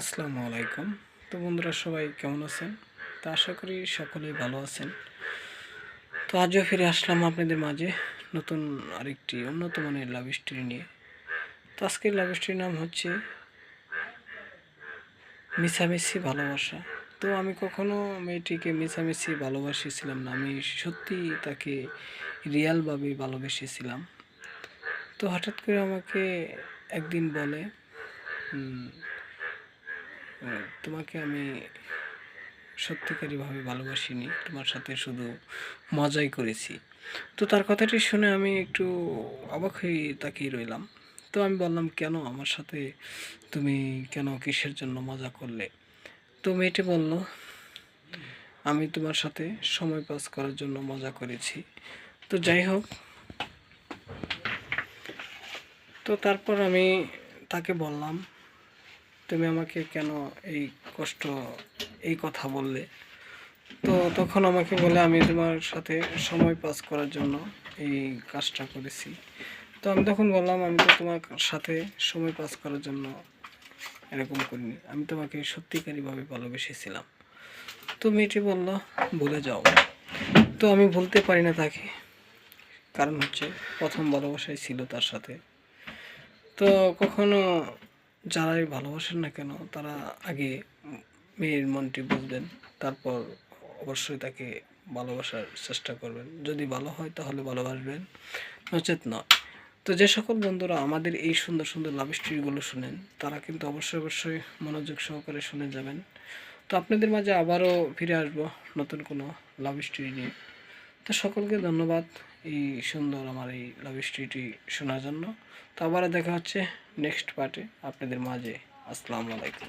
আসসালামু আলাইকুম। তো বন্ধুরা, সবাই কেমন আছেন? তো আশা করি সকলেই ভালো আছেন। তো আজও ফিরে আসলাম আপনাদের মাঝে নতুন আরেকটি উন্নত মানের লাভ স্টোরি নিয়ে। তো আজকের লাভ স্টোরির নাম হচ্ছে মিশামিশি ভালোবাসা। তো আমি কখনো মেয়েটিকে মিশামিশি ভালোবাসিছিলাম না, আমি সত্যি তাকে রিয়ালভাবে ভালোবেসেছিলাম। তো হঠাৎ করে আমাকে একদিন বলে তোমাকে আমি সত্যিকারীভাবে ভালোবাসিনি। তোমার সাথে শুধু মজাই করেছি। তো তার কথাটি শুনে আমি একটু অবাক হয়ে তাকিয়ে রইলাম। তো আমি বললাম, কেন আমার সাথে তুমি কেন কিসের জন্য মজা করলে? তো মেয়েটি বলল, আমি তোমার সাথে সময় পাস করার জন্য মজা করেছি। তো যাই হোক। তো তারপর আমি তাকে বললাম তুমি আমাকে কেন এই কষ্ট, এই কথা বললে? তো তখন আমাকে বলে, আমি তোমার সাথে সময় পাস করার জন্য এই কাজটা করেছি। তো আমি তখন বললাম, আমি তো তোমার সাথে সময় পাস করার জন্য এরকম করিনি। আমি তোমাকে সত্যিকারীভাবে ভালোবেসেছিলাম। তো মেয়েটি বলল, ভুলে যাও। তো আমি ভুলতে পারি না তাকে। কারণ হচ্ছে প্রথম ভালোবাসাই ছিল তার সাথে। তো কখনো যারাই ভালোবাসেন না কেন, তারা আগে মেয়ের মনটি বুঝবেন, তারপর অবশ্যই তাকে ভালোবাসার চেষ্টা করবেন। যদি ভালো হয় তাহলে ভালোবাসবেন, নচেত নয়। তো যে সকল বন্ধুরা আমাদের এই সুন্দর সুন্দর লাভ স্টোরিগুলো শুনেন, তারা কিন্তু অবশ্যই অবশ্যই মনোযোগ সহকারে শুনে যাবেন। তো আপনাদের মাঝে আবারও ফিরে আসব নতুন কোনো লাভ স্টোরি নিয়ে। তো সকলকে ধন্যবাদ এই সুন্দর আমার এই লাভ স্টোরিটি শোনার জন্য। তো আবারও দেখা হচ্ছে নেক্সট পার্টে আপনাদের মাঝে আসসালামু আলাইকুম।